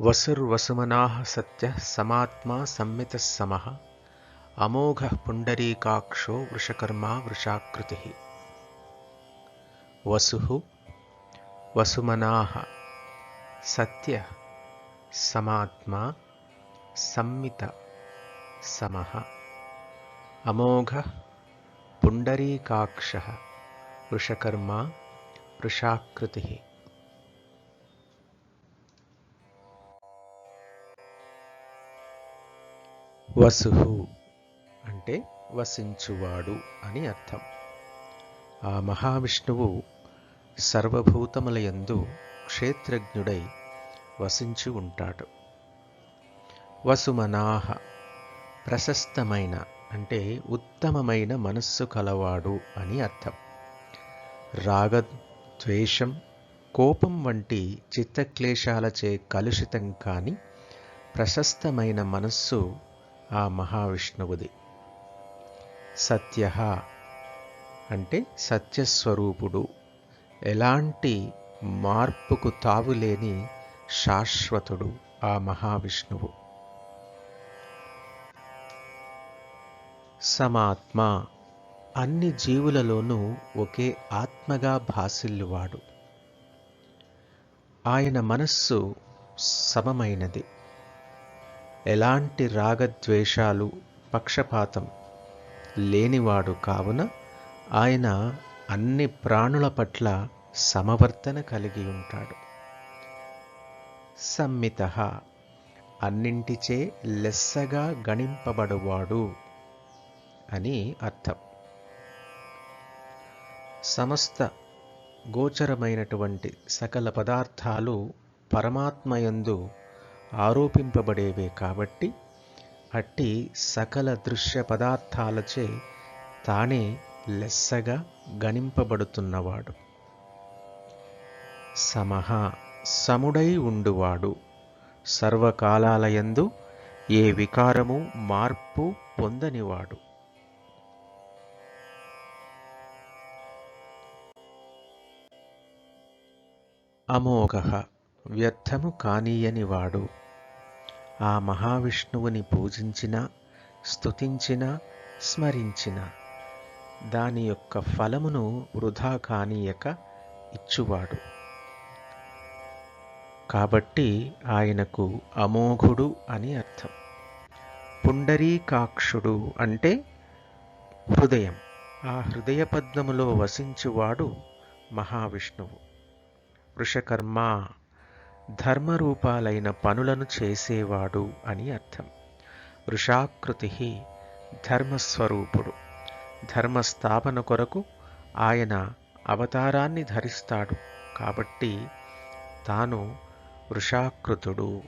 वसुर्वसुमनाः सत्यः समात्मा संमितः समः अमोघः पुण्डरीकाक्षो वृषकर्मा वृषाकृतिः। वसुः वसुमनाः सत्यः समात्मा संमित समः अमोघः पुण्डरीकाक्षः वृषकर्मा वृषाकृतिः। వసుహు అంటే వసించువాడు అని అర్థం. ఆ మహావిష్ణువు సర్వభూతములయందు క్షేత్రజ్ఞుడై వసించి ఉంటాడు. వసుమనాహ ప్రశస్తమైన అంటే ఉత్తమమైన మనస్సు కలవాడు అని అర్థం. రాగ ద్వేషం కోపం వంటి చిత్తక్లేశాలచే కలుషితం కాని ప్రశస్తమైన మనస్సు ఆ మహావిష్ణువుది. సత్య అంటే సత్యస్వరూపుడు. ఎలాంటి మార్పుకు తావులేని శాశ్వతుడు ఆ మహావిష్ణువు. సమాత్మ అన్ని జీవులలోనూ ఒకే ఆత్మగా భాసిల్లువాడు. ఆయన మనస్సు సమమైనది. ఎలాంటి రాగద్వేషాలు పక్షపాతం లేనివాడు కావున ఆయన అన్ని ప్రాణుల పట్ల సమవర్తన కలిగి ఉంటాడు. సమ్మిత అన్నింటిచే లెస్సగా గణింపబడువాడు అని అర్థం. సమస్త గోచరమైనటువంటి సకల పదార్థాలు పరమాత్మయందు ఆరోపింపబడేవే కాబట్టి అట్టి సకల దృశ్య పదార్థాలచే తానే లెస్సగా గణింపబడుతున్నవాడు. సమహ సముడై ఉండువాడు. సర్వకాలాలయందు ఏ వికారము మార్పు పొందనివాడు. అమోఘ వ్యర్థము కానీయనివాడు ఆ మహావిష్ణువుని పూజించిన స్తుతించిన స్మరించిన దాని యొక్క ఫలమును వృధా కానీయక ఇచ్చువాడు. కాబట్టి ఆయనకు అమోఘుడు అని అర్థం. పుండరీకాక్షుడు అంటే హృదయం. ఆ హృదయ పద్మములో వసించువాడు మహావిష్ణువు. వృషకర్మ ధర్మరూపాలైన పనులను చేసేవాడు అని అర్థం. వృషాకృతి ధర్మస్వరూపుడు. ధర్మస్థాపన కొరకు ఆయన అవతారాన్ని ధరిస్తాడు కాబట్టి తాను వృషాకృతుడు.